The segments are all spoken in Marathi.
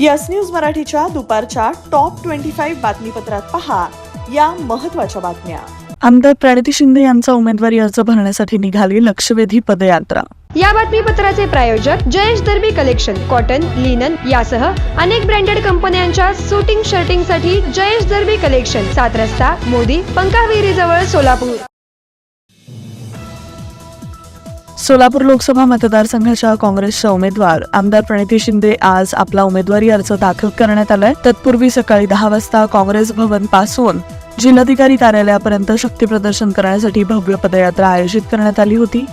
यस न्यूज मराठीच्या दुपारच्या टॉप ट्वेंटी फाईव्ह बातमीपत्रात पहा या महत्त्वाच्या बातम्या. आमदार प्रणिती शिंदे यांचा उमेदवारी अर्ज भरण्यासाठी निघाली लक्षवेधी पदयात्रा. या बातमीपत्राचे प्रायोजक Jayesh Darbi collection cotton linen यासह अनेक ब्रँडेड कंपन्यांच्या सुटिंग शर्टिंगसाठी जयेश दर्बी कलेक्शन सात रस्ता मोदी पंकाविरी जवळ सोलापूर. सोलापूर लोकसभा मतदारसंघाच्या काँग्रेसच्या उमेदवार आमदार प्रणिती शिंदे आज आपला उमेदवारी अर्ज दाखल करण्यात आलाय. तत्पूर्वी सकाळी दहा वाजता काँग्रेस भवनपासून जिल्हाधिकारी कार्यालयापर्यंत शक्ती प्रदर्शन करण्यासाठी भव्य पदयात्रा आयोजित करण्यात आली होती.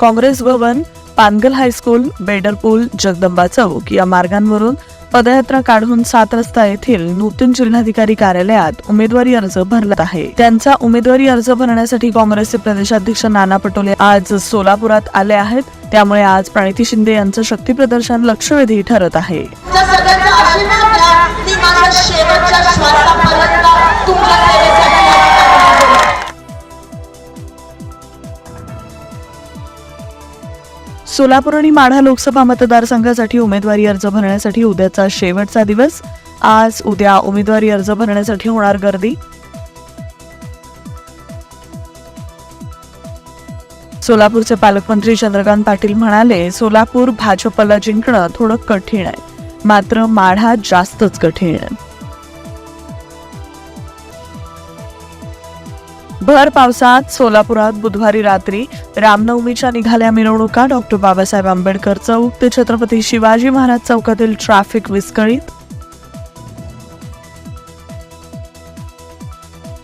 काँग्रेस भवन पानगल हायस्कूल बेडरपूल जगदंबा चौक या मार्गांवरून पदयात्रा काढून सात रस्ता येथील नूतन जिल्हाधिकारी कार्यालयात उमेदवारी अर्ज भरला आहे. त्यांचा उमेदवारी अर्ज भरण्यासाठी काँग्रेसचे प्रदेशाध्यक्ष नाना पटोले आज सोलापुरात आले आहेत. त्यामुळे आज प्रणिती शिंदे यांचं शक्ती प्रदर्शन लक्षवेधी ठरत आहे. शेवटच्या सोलापूर आणि माढा लोकसभा मतदारसंघासाठी उमेदवारी अर्ज भरण्यासाठी उद्याचा शेवटचा दिवस. आज उद्या उमेदवारी अर्ज भरण्यासाठी होणार गर्दी. सोलापूरचे पालकमंत्री चंद्रकांत पाटील म्हणाले सोलापूर भाजपला जिंकणं थोडं कठीण आहे. मात्र माढा जास्तच कठीण आहे. भर पावसात सोलापुरात बुधवारी रात्री रामनवमीच्या निघाल्या मिरवणुका डॉक्टर बाबासाहेब आंबेडकर चौक ते छत्रपती शिवाजी महाराज चौकातील ट्रॅफिक विस्कळीत.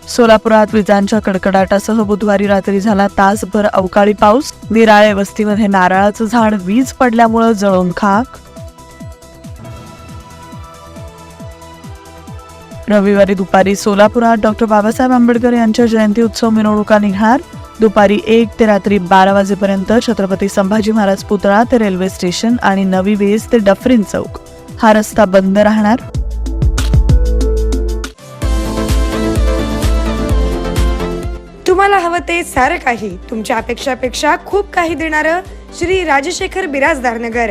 सोलापुरात विजांच्या कडकडाटासह बुधवारी रात्री झाला तासभर अवकाळी पाऊस. निराळे वस्तीमध्ये नारळाचं झाड वीज पडल्यामुळे जळून खाक रविवारी दुपारी सोलापुरात डॉक्टर बाबासाहेब आंबेडकर यांच्या जयंती उत्सव मिरवणुका निघणार. दुपारी एक ते रात्री बारा वाजेपर्यंत छत्रपती संभाजी महाराज पुतळा ते रेल्वे स्टेशन आणि नवी वेस ते डफरीन चौक. हा रस्ता बंद राहणार. तुम्हाला हवं ते सारं काही तुमच्या अपेक्षापेक्षा खूप काही देणारं श्री राजशेखर बिराजदार नगर.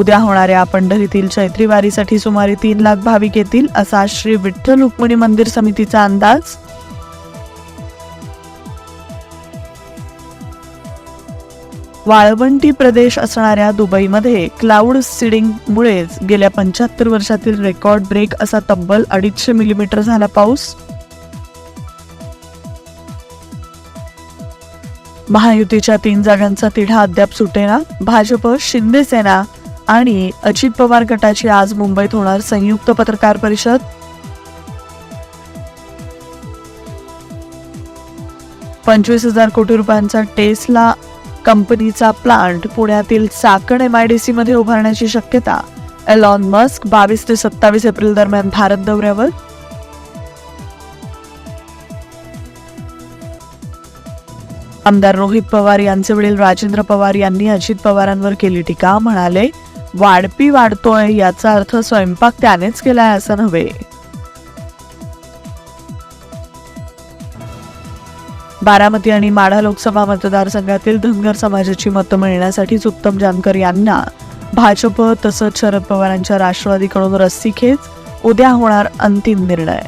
उद्या होणाऱ्या पंढरीतील चैत्री वारीसाठी सुमारे तीन लाख भाविक येतील असा श्री विठ्ठल रुक्मिणी मंदिर समितीचा अंदाज. वाळवंटी प्रदेश असणाऱ्या दुबईमध्ये क्लाउड सिडिंगमुळेच गेल्या पंच्याहत्तर वर्षातील रेकॉर्ड ब्रेक असा तब्बल अडीचशे मिलीमीटर झाला पाऊस. महायुतीच्या तीन जागांचा तिढा अद्याप सुटेना भाजप शिंदेसेना आणि अजित पवार गटाची आज मुंबईत होणार संयुक्त पत्रकार परिषद. पंचवीस हजार कोटी रुपयांचा टेस्ला कंपनीचा प्लांट पुण्यातील चाकण एम आय डी मध्ये उभारण्याची शक्यता. एलॉन मस्क बावीस ते सत्तावीस एप्रिल दरम्यान भारत दौऱ्यावर. आमदार रोहित पवार यांचे वडील राजेंद्र पवार यांनी अजित पवारांवर केली टीका म्हणाले वाढपी वाढतोय याचा अर्थ स्वयंपाक त्यानेच केलाय असं नव्हे. बारामती आणि माढा लोकसभा मतदारसंघातील धनगर समाजाची मतं मिळण्यासाठीच उत्तम जानकर यांना भाजप तसंच शरद पवारांच्या राष्ट्रवादीकडून रस्सीखेच उद्या होणार अंतिम निर्णय.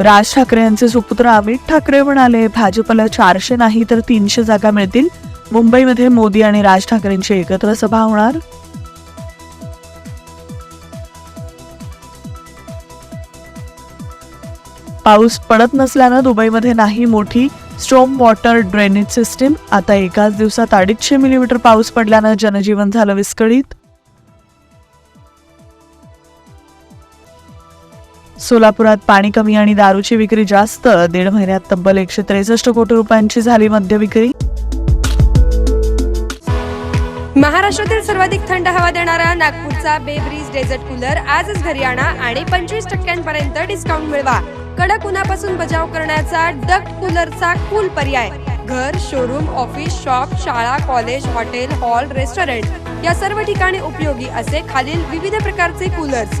राज ठाकरे यांचे सुपुत्र अमित ठाकरे म्हणाले भाजपला चारशे नाही तर तीनशे जागा मिळतील. मुंबईमध्ये मोदी आणि राज ठाकरेंची एकत्र सभा होणार. पाऊस पडत नसल्यानं दुबईमध्ये नाही मोठी स्ट्रॉम वॉटर ड्रेनेज सिस्टीम आता एकाच दिवसात अडीचशे मिलीमीटर पाऊस पडल्यानं जनजीवन झालं विस्कळीत. सोलापुरात पाणी कमी आणि दारूची विक्री जास्त दीड महिन्यात तब्बल एकशे त्रेसष्ट कोटी रुपयांची झाली मद्य विक्री. महाराष्ट्रातील सर्वाधिक थंड हवा देणारा नागपूरचा बेब्रीज डेझर्ट कूलर आजच घरी आणा आणि पंचवीस टक्क्यांपर्यंत डिस्काउंट मिळवा. कडक उन्हापासून बचाव करण्याचा डक्ट कूलरचा कूल पर्याय. घर शोरूम ऑफिस शॉप शाळा कॉलेज हॉटेल हॉल रेस्टॉरंट या सर्व ठिकाणी उपयोगी असे खालील विविध प्रकारचे coolers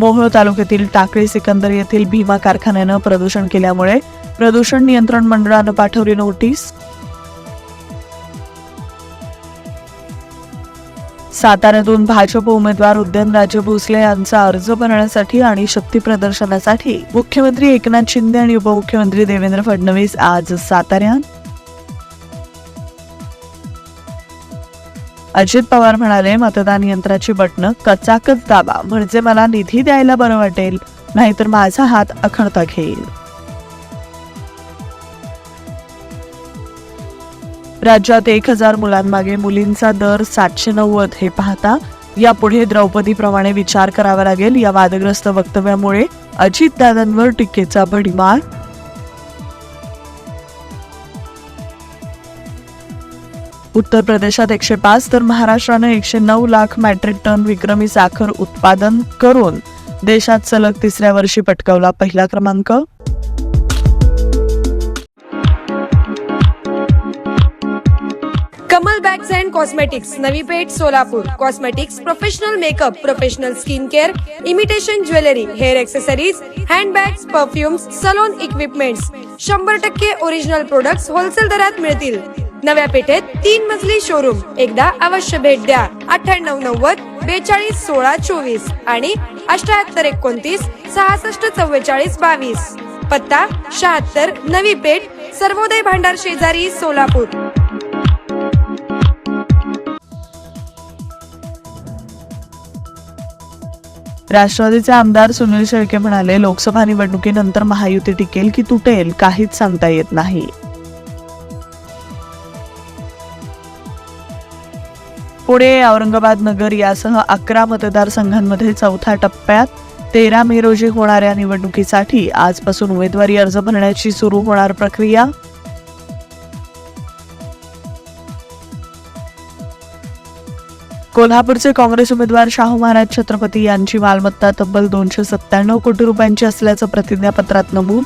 मोहोळ तालुक्यातील टाकळी सिकंदर येथील भीमा कारखान्यानं प्रदूषण केल्यामुळे प्रदूषण नियंत्रण मंडळानं पाठवली नोटीस. साताऱ्यातून भाजप उमेदवार उदयनराजे भोसले यांचा अर्ज भरण्यासाठी आणि शक्ती प्रदर्शनासाठी मुख्यमंत्री एकनाथ शिंदे आणि उपमुख्यमंत्री देवेंद्र फडणवीस आज साताऱ्यात. अजित पवार म्हणाले मतदान यंत्राची बटणं कचाकच दाबा म्हणजे मला निधी द्यायला बरं वाटेल नाहीतर माझा हात अखडता घेईल. राज्यात एक हजार मुलांमागे मुलींचा दर सातशे नव्वद हे पाहता यापुढे द्रौपदीप्रमाणे विचार करावा लागेल या वादग्रस्त वक्तव्यामुळे अजितदादांवर टीकेचा भडीमार उत्तर प्रदेशात एकशे पाच तर महाराष्ट्रानं एकशे नऊ लाख मॅट्रिक टन विक्रमी साखर उत्पादन करून देशात सलग तिसऱ्या वर्षी पटकावला पहिला क्रमांक. Kamal bags and cosmetics Navi Peth Solapur. Cosmetics professional makeup professional skin care imitation jewellery hair accessories handbags perfumes salon equipments शंभर टक्के ओरिजिनल प्रोडक्ट्स होलसेल दरात मिळतील. नव्या पेठेत तीन मजली शोरूम एकदा अवश्य भेट द्या. अठ्ठ्याण्णव नव्वद बेचाळीस सोळा चोवीस आणि अष्ट्याहत्तर एकोणतीस सहासष्ट चव्वेचाळीस बावीस. पत्ता शहात्तर नवी पेठ सर्वोदय भांडार शेजारी सोलापूर. राष्ट्रवादीचे आमदार सुनील शेळके म्हणाले लोकसभा निवडणुकीनंतर महायुती टिकेल की तुटेल काहीच सांगता येत नाही. पुणे औरंगाबाद नगर यासह अकरा मतदारसंघांमध्ये चौथ्या टप्प्यात तेरा मे रोजी होणाऱ्या निवडणुकीसाठी आजपासून उमेदवारी अर्ज भरण्याची सुरू होणार प्रक्रिया. कोल्हापूरचे काँग्रेस उमेदवार शाहू महाराज छत्रपती यांची मालमत्ता तब्बल दोनशे सत्त्याण्णव कोटी रुपयांची असल्याचं प्रतिज्ञापत्रात नमूद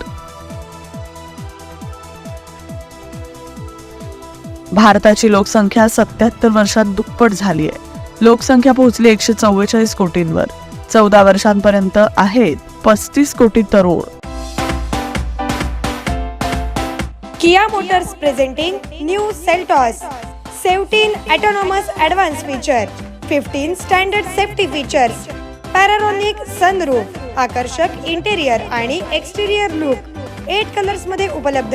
भारताची लोकसंख्या सत्याहत्तर वर्षात दुप्पट झाली आहे. लोकसंख्या पोहोचली एकशे चव्वेचाळीस कोटींवर. चौदा वर्षांपर्यंत आहेत पस्तीस कोटी तरुण. Kia Motors presenting new Seltos. Seventeen autonomous advance feature. Fifteen standard safety features. Panoramic sunroof आकर्षक इंटेरियर आणि एक्सटेरियर लुक एट कलर्समध्ये उपलब्ध.